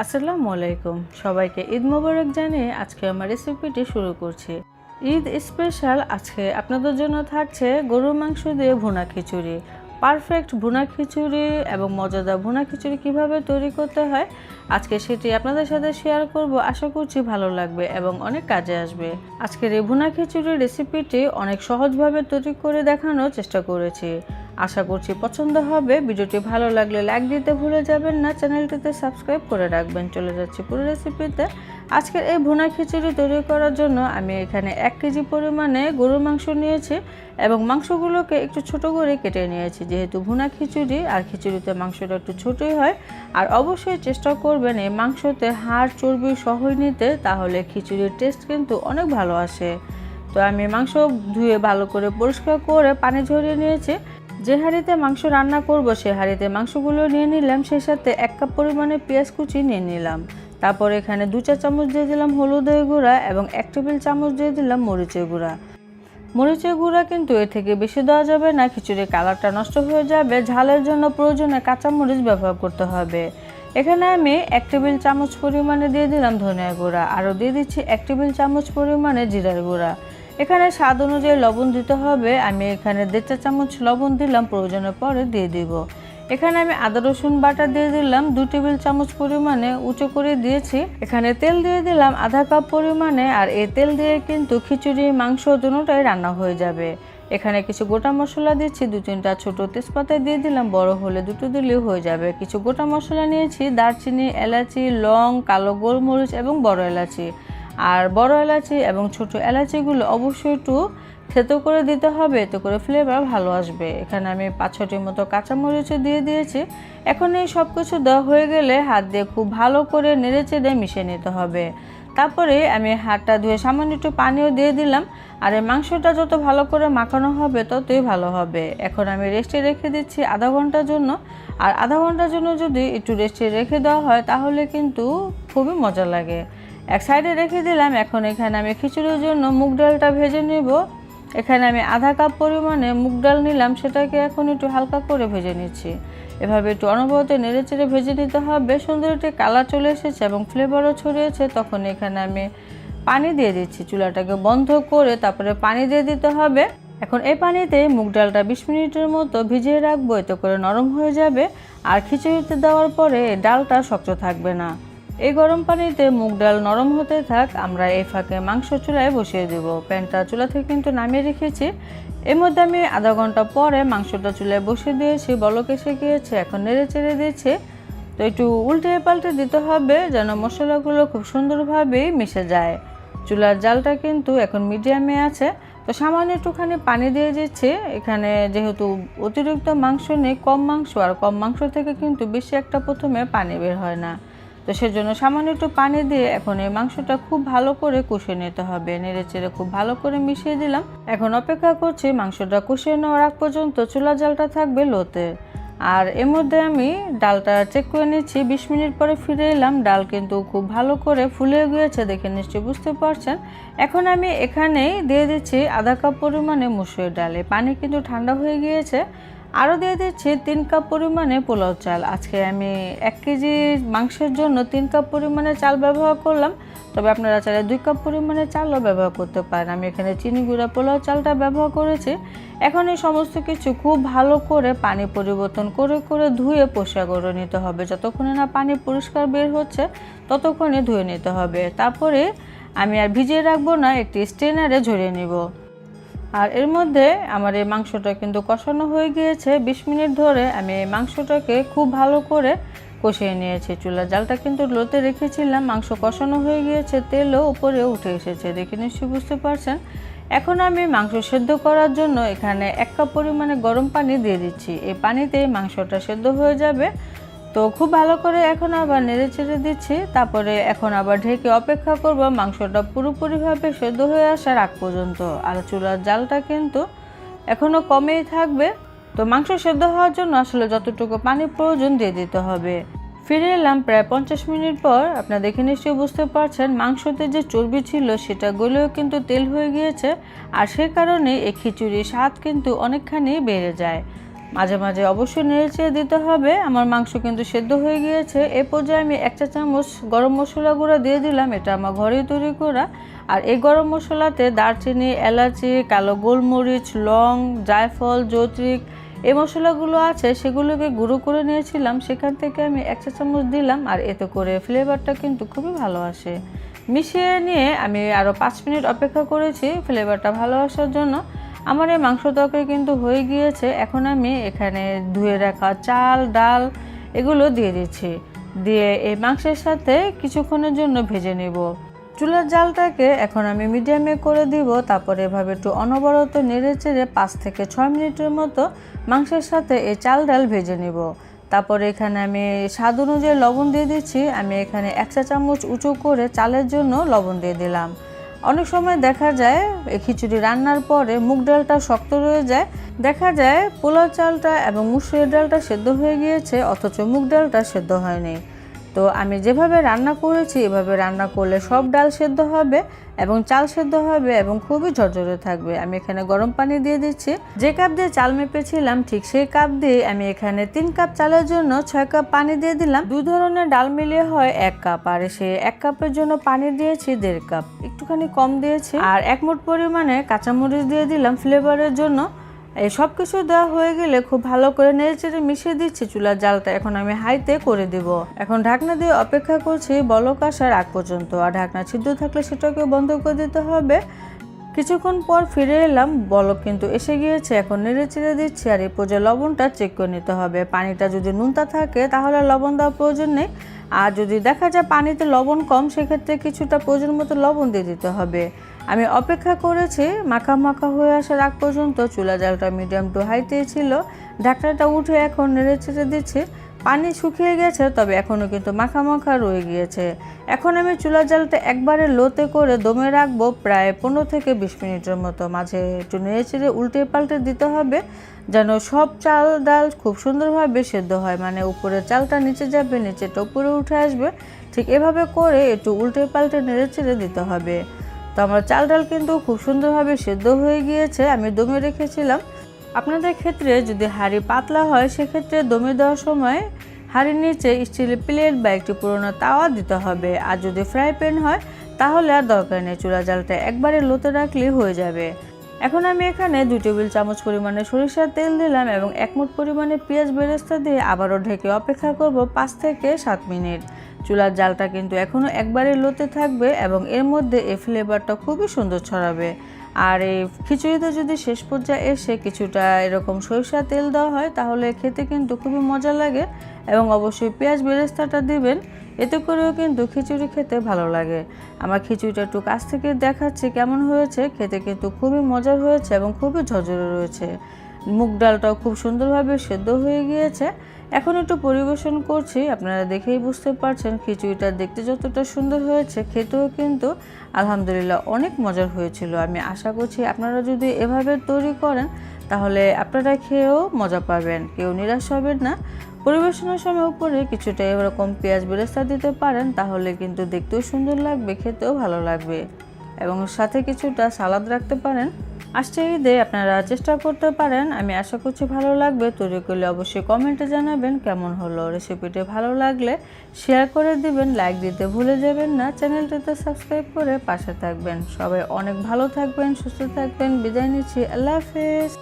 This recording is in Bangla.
আসসালামু আলাইকুম। সবাইকে ঈদ মোবারক জানিয়ে আজকে আমার রেসিপিটি শুরু করছি। ঈদ স্পেশাল আজকে আপনাদের জন্য থাকছে গরুর মাংস দিয়ে ভুনা খিচুড়ি। পারফেক্ট ভুনা খিচুড়ি এবং মজাদার ভুনা খিচুড়ি কীভাবে তৈরি করতে হয়, আজকে সেটি আপনাদের সাথে শেয়ার করব। আশা করছি ভালো লাগবে এবং অনেক কাজে আসবে। আজকের এই ভুনা খিচুড়ির রেসিপিটি অনেক সহজভাবে তৈরি করে দেখানোর চেষ্টা করেছি। আশা করছি পছন্দ হবে। ভিডিওটি ভালো লাগলে লাইক দিতে ভুলে যাবেন না। চ্যানেলটিতে সাবস্ক্রাইব করে রাখবেন। চলে যাচ্ছি পুরো রেসিপিতে আজকের এই ভুনা খিচুড়ি তৈরি করার জন্য আমি এখানে এক কেজি পরিমাণে গরুর মাংস নিয়েছি এবং মাংসগুলোকে একটু ছোট করে কেটে নিয়েছি। যেহেতু ভুনা খিচুড়ি, আর খিচুড়িতে মাংসটা একটু ছোটই হয়, আর অবশ্যই চেষ্টা করবেন এই মাংসতে হাড়, চর্বি সহই নিতে, তাহলে খিচুড়ির টেস্ট কিন্তু অনেক ভালো আসে। তো আমি মাংস ধুয়ে ভালো করে পরিষ্কার করে পানি ঝরিয়ে নিয়েছি। যে হাঁড়িতে মাংস রান্না করব, সে হাঁড়িতে মাংসগুলো নিয়ে নিলাম। সেই সাথে এক কাপ পরিমাণে পেঁয়াজ কুচি নিয়ে নিলাম। তারপর এখানে দু চা চামচ দিয়ে দিলাম হলুদের গুঁড়া এবং এক টেবিল চামচ দিয়ে দিলাম মরিচের গুঁড়া। মরিচের গুঁড়া কিন্তু এর থেকে বেশি দেওয়া যাবে না, খিচুড়ির কালারটা নষ্ট হয়ে যাবে। ঝালের জন্য প্রয়োজনে কাঁচা মরিচ ব্যবহার করতে হবে। এখানে আমি এক টেবিল চামচ পরিমাণে দিয়ে দিলাম ধনিয়া গুঁড়া। আরও দিয়ে দিচ্ছি এক টেবিল চামচ পরিমাণে জিরার গুঁড়া। এখানে স্বাদ অনুযায়ী লবণ দিতে হবে। আমি এখানে দেড় চা চামচ লবণ দিলাম, প্রয়োজনের পরে দিয়ে দিব। এখানে আমি আদা, রসুন বাটা দিয়ে দিলাম দু টেবিল চামচ পরিমাণে উঁচু করে দিয়েছি। এখানে তেল দিয়ে দিলাম আধা কাপ পরিমাণে, আর এই তেল দিয়ে কিন্তু খিচুড়ি, মাংস দুটোটাই রান্না হয়ে যাবে। এখানে কিছু গোটা মশলা দিচ্ছি, দু তিনটা ছোট তেজপাতা দিয়ে দিলাম, বড় হলে দুটো দিলেও হয়ে যাবে। কিছু গোটা মশলা নিয়েছি, দারচিনি, এলাচি, লং, কালো গোলমরিচ এবং বড় এলাচি। আর বড় এলাচি এবং ছোট এলাচিগুলো অবশ্যই একটু থেতো করে দিতে হবে, এতে করে ফ্লেভার ভালো আসবে। এখানে আমি পাঁচ ছটির মতো কাঁচামরিচও দিয়ে দিয়েছি। এখন এই সব কিছু দেওয়া হয়ে গেলে হাত দিয়ে খুব ভালো করে নেড়ে চেড়ে মিশিয়ে নিতে হবে। তারপরে আমি হাতটা ধুয়ে সামান্য একটু পানিও দিয়ে দিলাম। আর এই মাংসটা যত ভালো করে মাখানো হবে, ততই ভালো হবে। এখন আমি রেস্টে রেখে দিচ্ছি আধা ঘণ্টার জন্য। আর আধা ঘণ্টার জন্য যদি একটু রেস্টে রেখে দেওয়া হয়, তাহলে কিন্তু খুবই মজা লাগে। এক সাইডে রেখে দিলাম, এখন এখানে আমি খিচুড়ির জন্য মুগ ডালটা ভেজে নেব। এখানে আমি আধা কাপ পরিমাণে মুগ ডাল নিলাম, সেটাকে এখন একটু হালকা করে ভেজে নিচ্ছি। এভাবে একটু অনবরত নেড়ে চেড়ে ভেজে নিতে হবে, সুন্দর একটি কালার চলে এসেছে এবং ফ্লেভারও ছড়িয়েছে। তখন এখানে আমি পানি দিয়ে দিচ্ছি, চুলাটাকে বন্ধ করে তারপরে পানি দিয়ে দিতে হবে। এখন এই পানিতে মুগ ডালটা বিশ মিনিটের মতো ভিজিয়ে রাখব, এতে করে নরম হয়ে যাবে। আর খিচুড়িতে দেওয়ার পরে ডালটা শক্ত থাকবে না। এই গরম পানিতে মুগ ডাল নরম হতে থাক, আমরা এই ফাঁকে মাংস চুলায় বসিয়ে দেব। প্যানটা চুলা থেকে কিন্তু নামিয়ে রেখেছি। এর মধ্যে আমি আধা ঘণ্টা পরে মাংসটা চুলায় বসিয়ে দিয়েছি। বলক এসে গিয়েছে, এখন নেড়ে চেড়ে দিয়েছে তো একটু উল্টে পাল্টে দিতে হবে যেন মশলাগুলো খুব সুন্দরভাবেই মিশে যায়। চুলার জালটা কিন্তু এখন মিডিয়ামে আছে। তো সামান্য একটুখানি পানি দিয়ে দিচ্ছি। এখানে যেহেতু অতিরিক্ত মাংস নেই, কম মাংস, আর কম মাংস থেকে কিন্তু বেশি একটা প্রথমে পানি বের হয় না। তো সেজন্য সামান্য একটু পানি দিয়ে এখন এই মাংসটা খুব ভালো করে কষিয়ে নিতে হবে। নেড়ে চেড়ে খুব ভালো করে মিশিয়ে দিলাম। এখন অপেক্ষা করছি মাংসটা কষিয়ে নেওয়ার আগ পর্যন্ত চুলা জালটা থাকবে লোতে। আর এর মধ্যে আমি ডালটা চেক করে নিচ্ছি। বিশ মিনিট পরে ফিরে এলাম। ডাল কিন্তু খুব ভালো করে ফুলে গিয়েছে দেখে নিশ্চয়ই বুঝতে পারছেন। এখন আমি এখানেই দিয়ে দিচ্ছি আধা কাপ পরিমাণে মুসুর ডালে। পানি কিন্তু ঠান্ডা হয়ে গিয়েছে। আরও দিয়ে দিচ্ছি তিন কাপ পরিমাণে পোলাও চাল। আজকে আমি এক কেজি মাংসের জন্য তিন কাপ পরিমাণে চাল ব্যবহার করলাম। তবে আপনারা চাইলে দুই কাপ পরিমাণে চালও ব্যবহার করতে পারেন। আমি এখানে চিনি গুঁড়া পোলাও চালটা ব্যবহার করেছি। এখন এই সমস্ত কিছু খুব ভালো করে পানি পরিবর্তন করে করে ধুয়ে পরিষ্কার করে নিতে হবে। যতক্ষণে না পানি পরিষ্কার বের হচ্ছে, ততক্ষণে ধুয়ে নিতে হবে। তারপরে আমি আর ভিজিয়ে রাখব না, একটি স্ট্রেনারে ঝরিয়ে নিব। আর এর মধ্যে আমার এই মাংসটা কিন্তু কষানো হয়ে গিয়েছে। বিশ মিনিট ধরে আমি এই মাংসটাকে খুব ভালো করে কষিয়ে নিয়েছি। চুলা জালটা কিন্তু লোতে রেখেছিলাম। মাংস কষানো হয়ে গিয়েছে। তেলও উপরে উঠে এসেছে। দেখে নিশ্চয়ই বুঝতে পারছেন। এখন আমি মাংস সেদ্ধ করার জন্য এখানে এক কাপ পরিমাণে গরম পানি দিয়ে দিচ্ছি। এই পানিতেই মাংসটা সেদ্ধ হয়ে যাবে। তো খুব ভালো করে এখন আবার নেড়ে চেড়ে দিচ্ছি, তারপরে এখন আবার ঢেকে অপেক্ষা করব, মাংসটা পুরোপুরিভাবে সেদ্ধ হয়ে আসার আগ পর্যন্ত। আর চুলার জালটা কিন্তু এখনও কমেই থাকবে। তো মাংস সেদ্ধ হওয়ার জন্য আসলে যতটুকু পানি প্রয়োজন দিয়ে দিতে হবে। ফিরে এলাম প্রায় পঞ্চাশ মিনিট পর, আপনারা দেখে নিশ্চয়ই বুঝতে পারছেন, মাংসতে যে চর্বি ছিল সেটা গলেও কিন্তু তেল হয়ে গিয়েছে, আর সে কারণে এই খিচুড়ির স্বাদ কিন্তু অনেকখানি বেড়ে যায়। মাঝে মাঝে অবশ্যই নেড়ে দিতে হবে। আমার মাংস কিন্তু সেদ্ধ হয়ে গিয়েছে। এ পর্যায়ে আমি এক চা চামচ গরম মশলা গুঁড়ো দিয়ে দিলাম। এটা আমার ঘরেই তৈরি করা। আর এই গরম মশলাতে দারচিনি, এলাচি, কালো গোলমরিচ, লং, জায়ফল জৈত্রিক এই মশলাগুলো আছে, সেগুলোকে গুঁড়ো করে নিয়েছিলাম। সেখান থেকে আমি এক চা চামচ দিলাম আর এতে করে ফ্লেভারটা কিন্তু খুবই ভালো আসে। মিশিয়ে নিয়ে আমি আরও পাঁচ মিনিট অপেক্ষা করেছি ফ্লেভারটা ভালো আসার জন্য। আমার এই মাংস তরকারি কিন্তু হয়ে গিয়েছে, এখন আমি এখানে ধুয়ে রাখা চাল, ডাল এগুলো দিয়ে দিচ্ছি। দিয়ে এই মাংসের সাথে কিছুক্ষণের জন্য ভেজে নেব। চুলার জালটাকে এখন আমি মিডিয়ামে করে দিব, তারপরে এভাবে একটু অনবরত নেড়ে চেড়ে পাঁচ থেকে ছয় মিনিটের মতো মাংসের সাথে এই চাল, ডাল ভেজে নেব। তারপরে এখানে আমি স্বাদ অনুযায়ী লবণ দিয়ে দিচ্ছি। আমি এখানে এক চা চামচ উঁচু করে চালের জন্য লবণ দিয়ে দিলাম। অনেক সময় দেখা যায় খিচুড়ি রান্নার পরে মুগ ডালটা শক্ত রয়ে যায়। দেখা যায় পোলাও চালটা এবং মুসুরের ডালটা সেদ্ধ হয়ে গিয়েছে, অথচ মুগ ডালটা সেদ্ধ হয়নি। তো আমি যেভাবে রান্না করেছি, এভাবে রান্না করলে সব ডাল সেদ্ধ হবে এবং চাল সেদ্ধ হবে এবং খুবই ঝরঝরে থাকবে। আমি এখানে গরম পানি দিয়ে দিচ্ছি। যে কাপ দিয়ে চাল মেপেছিলাম, ঠিক সেই কাপ দিয়ে আমি এখানে তিন কাপ চালের জন্য ছয় কাপ পানি দিয়ে দিলাম। দু ধরনের ডাল মিলিয়ে হয় এক কাপ, আর সে এক কাপের জন্য পানি দিয়েছি দেড় কাপ। একটুখানি কম দিয়েছি। আর এক মুঠ পরিমাণে কাঁচামরিচ দিয়ে দিলাম ফ্লেভারের জন্য। এই সব কিছু দেওয়া হয়ে গেলে খুব ভালো করে নেড়েচেড়ে মিশিয়ে দিচ্ছি চুলার জালটা। এখন আমি হাইতে করে দিব। এখন ঢাকনা দিয়ে অপেক্ষা করছি বলক আসার আগ পর্যন্ত। আর ঢাকনা ছিদ্র থাকলে সেটাকেও বন্ধ করে দিতে হবে। কিছুক্ষণ পর ফিরে এলাম, বলক কিন্তু এসে গিয়েছে। এখন নেড়ে চেড়ে দিচ্ছি আর এই পর্যায়ে লবণটা চেক করে নিতে হবে। পানিটা যদি নুনতা থাকে তাহলে লবণ দেওয়ার প্রয়োজন নেই। আর যদি দেখা যায় পানিতে লবণ কম, সেক্ষেত্রে কিছুটা প্রয়োজন মতো লবণ দিয়ে দিতে হবে। আমি অপেক্ষা করেছি, মাখা মাখা হয়ে আসার আগ পর্যন্ত। চুলা জালটা মিডিয়াম টু হাইতে ছিল। ঢাকনাটা উঠে এখন নেড়ে চেড়ে দিচ্ছি। পানি শুকিয়ে গেছে, তবে এখনও কিন্তু মাখা মাখা রয়ে গিয়েছে। এখন আমি চুলা জালটা একবারে লোতে করে দমে রাখব প্রায় পনেরো থেকে বিশ মিনিটের মতো। মাঝে একটু নেড়ে চেড়ে উল্টে পাল্টে দিতে হবে, যেন সব চাল ডাল খুব সুন্দরভাবে সেদ্ধ হয়। মানে উপরে চালটা নিচে যাবে নিচেটা উপরে উঠে আসবে। ঠিক এভাবে করে একটু উল্টে পাল্টে নেড়ে চেড়ে দিতে হবে। তো আমার চাল ডাল কিন্তু খুব সুন্দরভাবে সেদ্ধ হয়ে গিয়েছে, আমি দমে রেখেছিলাম। আপনাদের ক্ষেত্রে যদি হাঁড়ি পাতলা হয়, সেক্ষেত্রে দমে দেওয়ার সময় হাঁড়ির নিচে স্টিলের প্লেট বা একটি পুরোনো তাওয়া দিতে হবে। আর যদি ফ্রাই প্যান হয়, তাহলে আর দরকার নেই, চুলা জালটা একবারে লোতে রাখলেই হয়ে যাবে। এখন আমি এখানে দুই টেবিল চামচ পরিমাণে সরিষার তেল দিলাম এবং এক মুঠ পরিমাণে পেঁয়াজ বেরেস্তা দিয়ে আবারও ঢেকে অপেক্ষা করব পাঁচ থেকে সাত মিনিট। চুলার জালটা কিন্তু এখনও একবারে লোতে থাকবে এবং এর মধ্যে এই ফ্লেভারটা খুবই সুন্দর ছড়াবে। আর এই খিচুড়িতে যদি শেষ পর্যায়ে এসে কিছুটা এরকম সরিষা তেল দেওয়া হয়, তাহলে খেতে কিন্তু খুবই মজা লাগে এবং অবশ্যই পেঁয়াজ বেরেস্তাটা দিবেন, এতে করেও কিন্তু খিচুড়ি খেতে ভালো লাগে। আমার খিচুড়িটা একটু কাছ থেকে দেখাচ্ছি কেমন হয়েছে, খেতে কিন্তু খুবই মজার হয়েছে এবং খুবই ঝরঝরে রয়েছে। মুগ ডালটাও খুব সুন্দরভাবে সেদ্ধ হয়ে গিয়েছে এখন একটু পরিবেশন করছি, আপনারা দেখেই বুঝতে পারছেন খিচুড়িটা দেখতে যতটা সুন্দর হয়েছে, খেতেও কিন্তু আলহামদুলিল্লাহ অনেক মজার হয়েছিল। আমি আশা করছি আপনারা যদি এভাবে তৈরি করেন, তাহলে আপনারা খেয়েও মজা পাবেন। কেউ নিরাশ হবেন না। পরিবেশনের সময় উপরে কিছুটা এরকম পেঁয়াজ বেরেস্তা দিতে পারেন, তাহলে কিন্তু দেখতেও সুন্দর লাগবে, খেতেও ভালো লাগবে। এবং সাথে কিছুটা সালাদ রাখতে পারেন। আসছে ঈদে, আপনারা চেষ্টা করতে পারেন। আমি আশা করছি ভালো লাগবে। তৈরি করলে অবশ্যই কমেন্টে জানাবেন কেমন হলো রেসিপিটি ভালো লাগলে। শেয়ার করে দিবেন লাইক দিতে ভুলে যাবেন না। চ্যানেলটিতে সাবস্ক্রাইব করে পাশে থাকবেন। সবাই অনেক ভালো থাকবেন, সুস্থ থাকবেন। বিদায় নিচ্ছি। আল্লাহ হাফেজ।